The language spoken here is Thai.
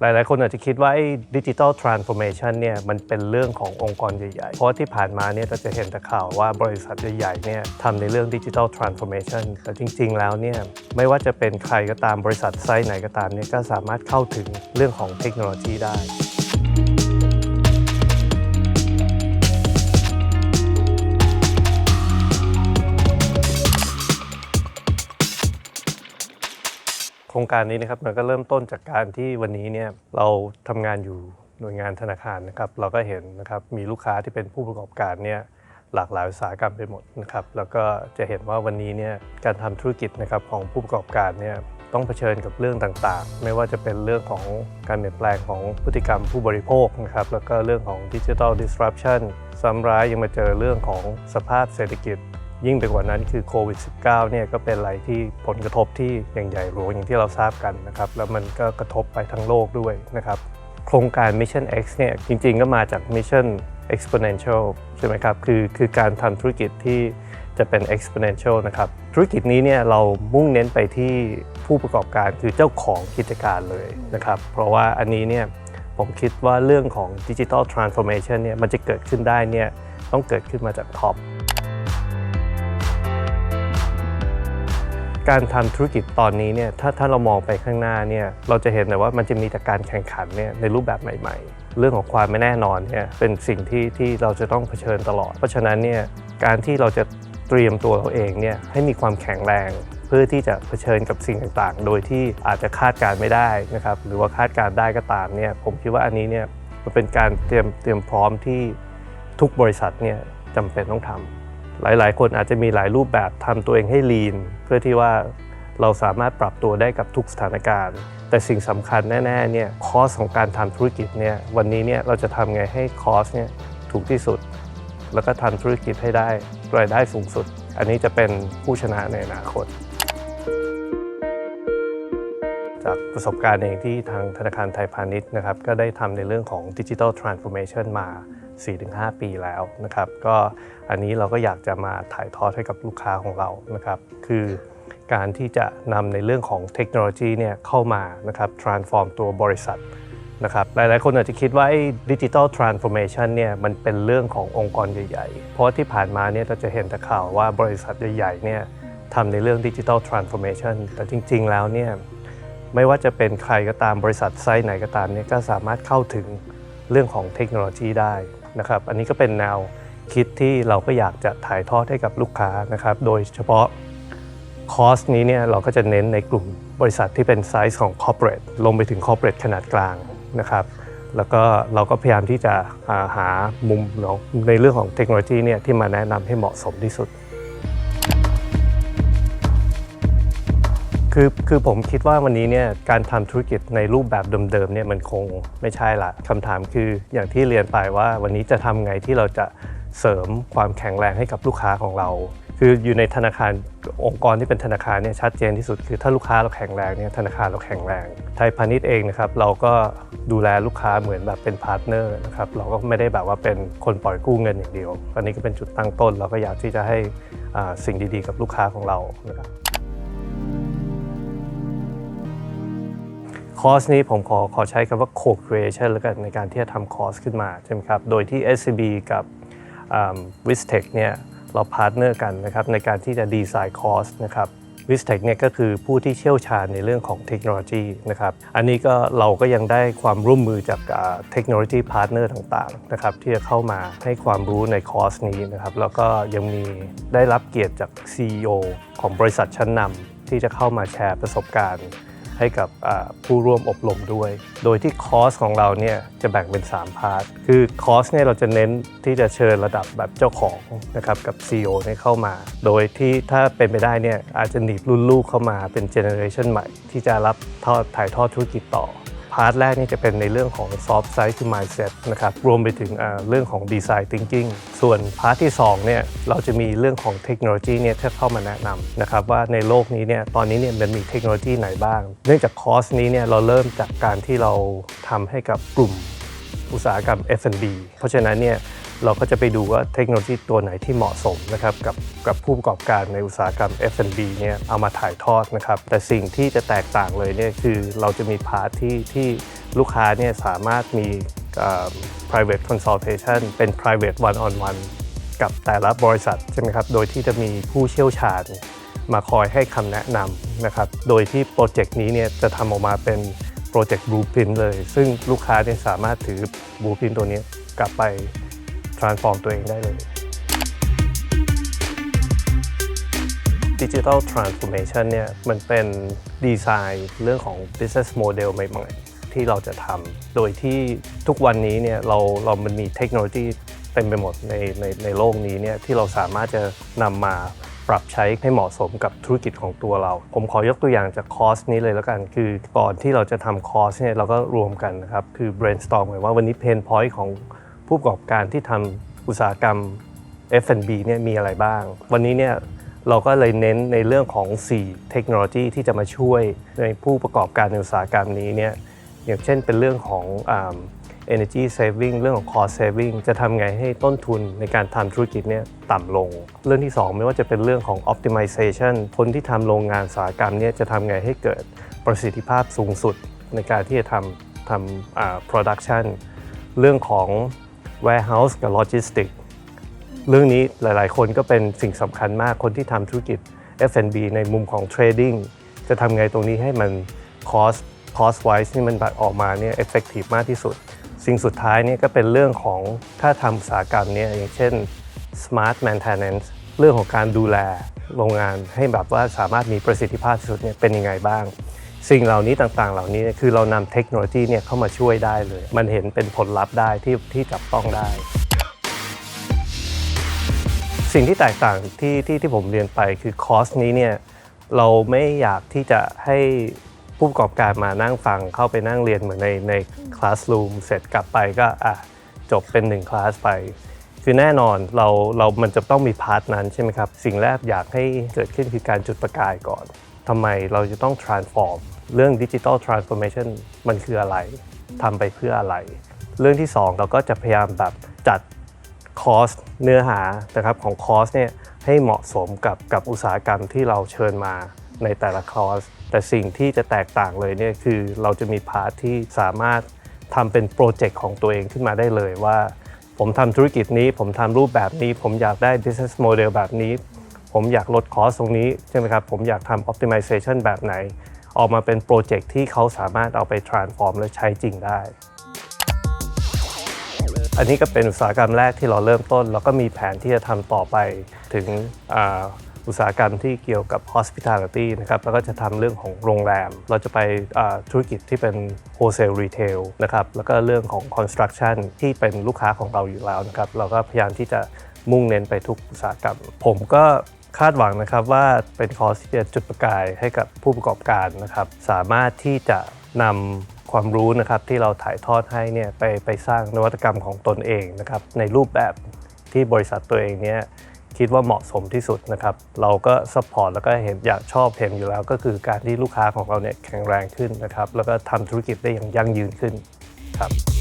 หลาย ๆ คนอาจจะคิดว่าดิจิทัลทรานส์ฟอร์เมชันเนี่ยมันเป็นเรื่องขององค์กรใหญ่ ๆ เพราะที่ผ่านมาเนี่ยเราจะเห็นแต่ข่าวว่าบริษัทใหญ่ ๆ เนี่ยทำในเรื่องดิจิทัลทรานส์ฟอร์เมชันแต่จริง ๆ แล้วเนี่ยไม่ว่าจะเป็นใครก็ตามบริษัทไซส์ไหนก็ตามเนี่ยก็สามารถเข้าถึงเรื่องของเทคโนโลยีได้ ครงการนี้นะครับมันก็เริ่มต้นจากการที่วันนี้เนี่ยเราทำงานอยู่หน่วยงานธนาคารนะครับ เราก็เห็นนะครับมีลูกค้าที่เป็นผู้ประกอบการเนี่ยหลากหลายอุตสาหกรรมไปหมดนะครับ แล้วก็จะเห็นว่าวันนี้เนี่ยการทำธุรกิจนะครับของผู้ประกอบการเนี่ยต้องเผชิญกับเรื่องต่างๆ ไม่ว่าจะเป็นเรื่องของการเปลี่ยนแปลงของพฤติกรรมผู้บริโภคนะครับ แล้วก็เรื่องของดิจิทัล disruption ซ้ำร้ายยังมาเจอเรื่องของสภาพเศรษฐกิจ ยิ่งไปกว่านั้นคือโควิด -19 เนี่ยก็เป็นอะไรที่ผลกระทบที่อย่างใหญ่หลวงอย่างที่เราทราบกันนะครับ แล้วมันก็กระทบไปทั้งโลกด้วยนะครับ โครงการ Mission X เนี่ยจริงๆก็มาจาก Mission Exponential ใช่ไหมครับ คือคือการทำธุรกิจที่จะเป็น exponential นะครับ ธุรกิจนี้เนี่ยเรามุ่งเน้นไปที่ผู้ประกอบการคือเจ้าของกิจการเลยนะครับ เพราะว่าอันนี้เนี่ยผมคิดว่าเรื่องของ Digital Transformation เนี่ยมันจะเกิดขึ้นได้เนี่ยต้องเกิดขึ้นมาจากท็อป การทำธุรกิจตอนนี้เนี่ยถ้าถ้าเรามองไปข้างหน้าเนี่ยเราจะเห็นแต่ว่ามันจะมีแต่การแข่งขันเนี่ยในรูปแบบใหม่ ๆ เรื่องของความไม่แน่นอนเนี่ยเป็นสิ่งที่ที่เราจะต้องเผชิญตลอด เพราะฉะนั้นเนี่ยการที่เราจะเตรียมตัวเราเองเนี่ยให้มีความแข็งแรง เพื่อที่จะเผชิญกับสิ่งต่างๆ โดยที่อาจจะคาดการณ์ไม่ได้นะครับหรือว่าคาดการณ์ได้ก็ตามเนี่ยผมคิดว่าอันนี้เนี่ยมันเป็นการเตรียมเตรียมพร้อมที่ทุกบริษัทเนี่ยจำเป็นต้องทำ หลายๆ คนอาจจะมีหลายรูปแบบทำตัวเองให้ลีนเพื่อที่ว่าเราสามารถปรับตัวได้กับทุกสถานการณ์ แต่สิ่งสำคัญแน่ๆเนี่ยคอสของการทำธุรกิจเนี่ยวันนี้เนี่ยเราจะทำไงให้คอสเนี่ยถูกที่สุด แล้วก็ทำธุรกิจให้ได้รายได้สูงสุด อันนี้จะเป็นผู้ชนะในอนาคต จากประสบการณ์เองที่ทางธนาคารไทยพาณิชย์นะครับก็ได้ทำในเรื่องของดิจิ t a ลทรานส์ฟอร์เมชันมา 4-5 ปีแล้วนะครับก็อันนี้เราก็อยากจะมาถ่ายทอดให้กับลูกค้าของเรานะครับคือการที่จะนำในเรื่องของเทคโนโลยีเนี่ยเข้ามานะครับ transform ตัวบริษัทนะครับหลายๆ คนอาจจะคิดว่าไอ้ดิจิทัลทรานส์ฟอร์เมชันเนี่ยมันเป็นเรื่องขององค์กรใหญ่ๆ เพราะที่ผ่านมาเนี่ยเราจะเห็นแต่ข่าวว่าบริษัทใหญ่ๆเนี่ยทำในเรื่องดิจิทัลทรานส์ฟอร์เมชันแต่จริงๆแล้วเนี่ยไม่ว่าจะเป็นใครก็ตามบริษัทไซส์ไหนก็ตามเนี่ยก็สามารถเข้าถึงเรื่องของเทคโนโลยีได้ นะครับ อันนี้ก็เป็นแนวคิดที่เราก็อยากจะถ่ายทอดให้กับลูกค้านะครับ โดยเฉพาะคอสนี้เนี่ยเราก็จะเน้นในกลุ่มบริษัทที่เป็นไซส์ของ corporate ลงไปถึง corporate ขนาดกลางนะครับ แล้วก็เราก็พยายามที่จะหามุมในเรื่องของเทคโนโลยีเนี่ยที่มาแนะนำให้เหมาะสมที่สุด คือคือผมคิดว่าวันนี้เนี่ยการทำธุรกิจในรูปแบบเดิมๆเนี่ยมันคงไม่ใช่ละคำถามคืออย่างที่เรียนไปว่าวันนี้จะทำไงที่เราจะเสริมความแข็งแรงให้กับลูกค้าของเรา คืออยู่ในธนาคารองค์กรที่เป็นธนาคารเนี่ยชัดเจนที่สุดคือถ้าลูกค้าเราแข็งแรงเนี่ยธนาคารเราแข็งแรง ไทยพาณิชย์เองนะครับเราก็ดูแลลูกค้าเหมือนแบบเป็นพาร์ทเนอร์นะครับเราก็ไม่ได้แบบว่าเป็นคนปล่อยกู้เงินอย่างเดียวอันนี้ก็เป็นจุดตั้งต้น เราก็อยากที่จะให้อ่าสิ่งดีๆ กับลูกค้าของเรานะครับ คอร์สนี้ผมขอขอใช้คำว่า co-creation แล้วกันในการที่จะทำคอร์สขึ้นมาใช่ไหมครับ โดยที่ SCB กับวิสเทคเนี่ยเราพาร์ทเนอร์กันนะครับในการที่จะดีไซน์คอร์สนะครับวิสเทคเนี่ยก็คือผู้ที่เชี่ยวชาญในเรื่องของเทคโนโลยีนะครับ อันนี้ก็เราก็ยังได้ความร่วมมือจากเทคโนโลยีพาร์ทเนอร์ต่างๆนะครับที่จะเข้ามาให้ความรู้ในคอร์สนี้นะครับ แล้วก็ยังมีได้รับเกียรติจาก CEO ของบริษัทชั้นนำที่จะเข้ามาแชร์ประสบการณ์ ให้กับผู้ร่วมอบรมด้วย โดยที่คอร์สของเราเนี่ยจะแบ่งเป็น 3 พาร์ท คือคอร์สเนี่ยเราจะเน้นที่จะเชิญระดับแบบเจ้าของนะครับกับ CEO เนี่ยเข้ามา โดยที่ถ้าเป็นไปได้เนี่ยอาจจะหนีบรุ่นลูกเข้ามาเป็นเจเนอเรชันใหม่ ที่จะรับทอดถ่ายทอดธุรกิจต่อ พาร์ทแรกนี่จะเป็นในเรื่องของ soft side คือ mindset นะครับรวมไปถึงเรื่องของ design thinking ส่วนพาร์ทที่2เนี่ยเราจะมีเรื่องของเทคโนโลยีเนี่ยที่เข้ามาแนะนำนะครับว่าในโลกนี้เนี่ยตอนนี้เนี่ยมันมีเทคโนโลยีไหนบ้าง เนื่องจากคอร์สนี้เนี่ยเราเริ่มจากการที่เราทำให้กับกลุ่มอุตสาหกรรม F&B เพราะฉะนั้นเนี่ย เราก็จะไปดูว่าเทคโนโลยีตัวไหนที่เหมาะสมนะครับกับกับผู้ประกอบการในอุตสาหกรรม F&B เนี่ยเอามาถ่ายทอดนะครับแต่สิ่งที่จะแตกต่างเลยเนี่ยคือเราจะมีพาร์ทที่ที่ลูกค้าเนี่ยสามารถมี private consultation เป็น private one on one กับแต่ละบริษัทใช่ไหมครับ โดยที่จะมีผู้เชี่ยวชาญมาคอยให้คำแนะนำนะครับ โดยที่โปรเจกต์นี้เนี่ยจะทำออกมาเป็นโปรเจกต์ blueprint เลย ซึ่งลูกค้าเนี่ยสามารถถือ blueprint ตัวนี้กลับไป transform ตัวเองได้เลยดิจิทัลทรานส์ o r m a t i o n เนี่ยมันเป็นดีไซน์เรื่องของ business model ใหม่ ๆ ที่เราจะทำโดยที่ทุกวันนี้เนี่ยเราเรามันมีเทคโนโลยีเต็มไปหมดในในในโลกนี้เนี่ยที่เราสามารถจะนำมาปรับใช้ให้เหมาะสมกับธุรกิจของตัวเรา ผมขอยกตัวอย่างจากคอร์สนี้เลยแล้วกัน คือก่อนที่เราจะทำคอร์สเนี่ยเราก็รวมกันนะครับ คือ brainstorm กันว่าวันนี้เพนพอยต์ของ ผู้ประกอบการที่ทำอุตสาหกรรม F&B เนี่ยมีอะไรบ้าง วันนี้เนี่ยเราก็เลยเน้นในเรื่องของ 4 เทคโนโลยีที่จะมาช่วยในผู้ประกอบการในอุตสาหกรรมนี้เนี่ยอย่างเช่นเป็นเรื่องของอ energy saving เรื่องของ cost saving จะทำไงให้ต้นทุนในการทำธุรกิจเนี่ยต่ำลง เรื่องที่ 2 ไม่ว่าจะเป็นเรื่องของ optimization คนที่ทำโรงงานอุตสาหกรรมเนี่ยจะทำไงให้เกิดประสิทธิภาพสูงสุดในการที่จะทำทำอ่า production เรื่องของ warehouse กับ logistics เรื่องนี้หลายๆ คนก็เป็นสิ่งสำคัญมากคนที่ทำธุรกิจ F&B ในมุมของ Trading จะทำไงตรงนี้ให้มัน cost cost wise นี่มันออกมาเนี่ย effective มากที่สุด สิ่งสุดท้ายเนี่ยก็เป็นเรื่องของถ้าทำอุตสาหกรรมเนี่ยอย่างเช่น smart maintenance เรื่องของการดูแลโรงงานให้แบบว่าสามารถมีประสิทธิภาพที่สุดเนี่ยเป็นยังไงบ้าง สิ่งเหล่านี้ต่างๆ เหล่านี้คือเรานำเทคโนโลยีเนี่ยเข้ามาช่วยได้เลย มันเห็นเป็นผลลัพธ์ได้ที่ที่จับต้องได้ สิ่งที่แตกต่างที่ที่ที่ผมเรียนไปคือคอร์สนี้เนี่ยเราไม่อยากที่จะให้ผู้ประกอบการมานั่งฟังเข้าไปนั่งเรียนเหมือนในในคลาส o ูมเสร็จกลับไปก็อะจบเป็นหนึ่งคลาสไป คือแน่นอนเราเรามันจะต้องมีพาร์ทนั้นใช่ไหมครับ สิ่งแรกอยากให้เกิดขึ้นคือการจุดประกายก่อนทำไมเราจะต้อง transform เรื่อง digital transformation มันคืออะไรทำไปเพื่ออะไร เรื่องที่สองเราก็จะพยายามแบบจัดคอร์สเนื้อหานะครับของคอร์สเนี่ยให้เหมาะสมกับกับอุตสาหกรรมที่เราเชิญมาในแต่ละคอร์สแต่สิ่งที่จะแตกต่างเลยเนี่ยคือเราจะมีพาร์ทที่สามารถทำเป็นโปรเจกต์ของตัวเองขึ้นมาได้เลยว่า ผมทำธุรกิจนี้ ผมทำรูปแบบนี้ ผมอยากได้ business model แบบนี้ ผมอยากลดคอสตรงนี้ใช่ไหมครับผมอยากทำ optimization แบบไหน ออกมาเป็นโปรเจกต์ที่เขาสามารถเอาไป transform และใช้จริงได้ อันนี้ก็เป็นอุตสาหกรรมแรกที่เราเริ่มต้น แล้วก็มีแผนที่จะทำต่อไปถึงอ,อุตสาหกรรมที่เกี่ยวกับ hospitality นะครับ แล้วก็จะทำเรื่องของโรงแรม เราจะไปธุรกิจที่เป็น wholesale retail นะครับ แล้วก็เรื่องของ construction ที่เป็นลูกค้าของเราอยู่แล้วนะครับ เราก็พยายามที่จะมุ่งเน้นไปทุกอุตสาหกรรม ผมก็ คาดหวังนะครับว่าเป็นคอร์สที่จะจุดประกายให้กับผู้ประกอบการนะครับ สามารถที่จะนำความรู้นะครับที่เราถ่ายทอดให้เนี่ยไปไปสร้างนวัตกรรมของตนเองนะครับในรูปแบบที่บริษัทตัวเองเนี่ยคิดว่าเหมาะสมที่สุดนะครับ เราก็ซัพพอร์ตแล้วก็เห็นอยากชอบเห็นอยู่แล้ว ก็คือการที่ลูกค้าของเราเนี่ยแข็งแรงขึ้นนะครับ แล้วก็ทำธุรกิจได้อย่างยั่งยืนขึ้นครับ